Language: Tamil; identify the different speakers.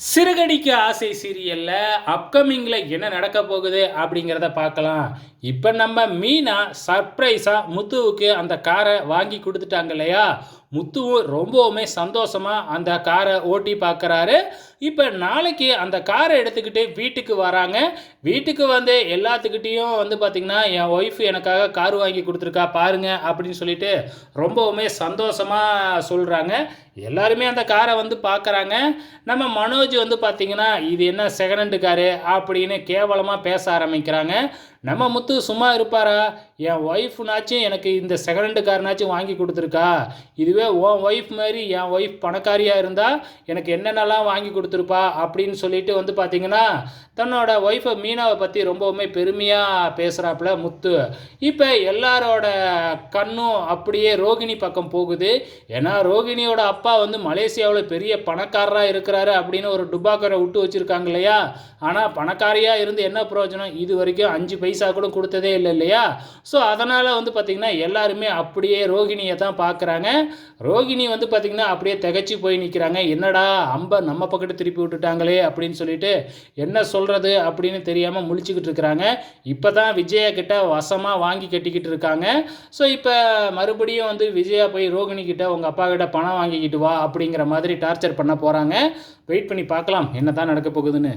Speaker 1: சிறுகடிக்கு ஆசை சீரியலில் அப்கமிங்கில் என்ன நடக்க போகுது அப்படிங்கிறத பார்க்கலாம். இப்போ நம்ம மீனா சர்ப்ரைஸாக முத்துவுக்கு அந்த காரை வாங்கி கொடுத்துட்டாங்க இல்லையா? முத்துவும் ரொம்பவுமே சந்தோஷமாக அந்த காரை ஓட்டி பார்க்குறாரு. இப்போ நாளைக்கு அந்த காரை எடுத்துக்கிட்டு வீட்டுக்கு வராங்க. வீட்டுக்கு வந்து எல்லாத்துக்கிட்டேயும் வந்து பார்த்திங்கன்னா என் ஒய்ஃப் எனக்காக கார் வாங்கி கொடுத்துருக்கா பாருங்கள் அப்படின்னு சொல்லிட்டு ரொம்பவுமே சந்தோஷமாக சொல்கிறாங்க எல்லாருமே அந்த காரை வந்து பார்க்குறாங்க. நம்ம மனோஜ் வந்து பார்த்திங்கன்னா இது என்ன செகண்ட் ஹேண்டு காரு? அப்படின்னு கேவலமாக பேச ஆரம்பிக்கிறாங்க. நம்ம முத்து சும்மா இருப்பாரா? என் ஒய்ஃப்னாச்சும் எனக்கு இந்த செகண்ட் ஹேண்டு காரனாச்சும் வாங்கி கொடுத்துருக்கா. இதுவே உன் ஒய்ஃப் மாதிரி என் ஒய்ஃப் பணக்காரியாக இருந்தால் எனக்கு என்னென்னலாம் வாங்கி கொடுத்துருப்பா அப்படின்னு சொல்லிட்டு வந்து பார்த்திங்கன்னா தன்னோட ஒய்ஃபை மீனாவை பற்றி ரொம்பவுமே பெருமையாக பேசுகிறாப்புல முத்து. இப்போ எல்லாரோட கண்ணும் அப்படியே ரோகிணி பக்கம் போகுது. ஏன்னா ரோகிணியோட அப்பா வந்து மலேசியாவில் பெரிய பணக்காரராக இருக்கிறாரு அப்படின்னு ஒரு டுபாக்கரை விட்டு வச்சுருக்காங்க இல்லையா? ஆனால் பணக்காரியாக இருந்து என்ன பிரயோஜனம்? இது வரைக்கும் அஞ்சு பைசா கூட கொடுத்ததே இல்லை இல்லையா? ஸோ அதனால் வந்து பார்த்திங்கன்னா எல்லாருமே அப்படியே ரோகிணியை தான் பார்க்குறாங்க ரோகிணி வந்து பார்த்திங்கன்னா அப்படியே திகச்சு போய் நிற்கிறாங்க என்னடா அம்பை நம்ம பக்கத்து திருப்பி விட்டுட்டாங்களே அப்படின்னு சொல்லிட்டு என்ன சொல்கிறது அப்படின்னு தெரியாமல் முழிச்சுக்கிட்டு இருக்கிறாங்க. இப்போ தான் விஜயா கிட்ட வசமாக வாங்கி கட்டிக்கிட்டு இருக்காங்க. ஸோ இப்போ மறுபடியும் வந்து விஜயா போய் ரோகிணி கிட்ட உங்கள் அப்பா கிட்ட பணம் வாங்கிக்கிட்டு வா அப்படிங்கிற மாதிரி டார்ச்சர் பண்ண போகிறாங்க வெயிட் பண்ணி பார்க்கலாம் என்ன தான் நடக்க போகுதுன்னு.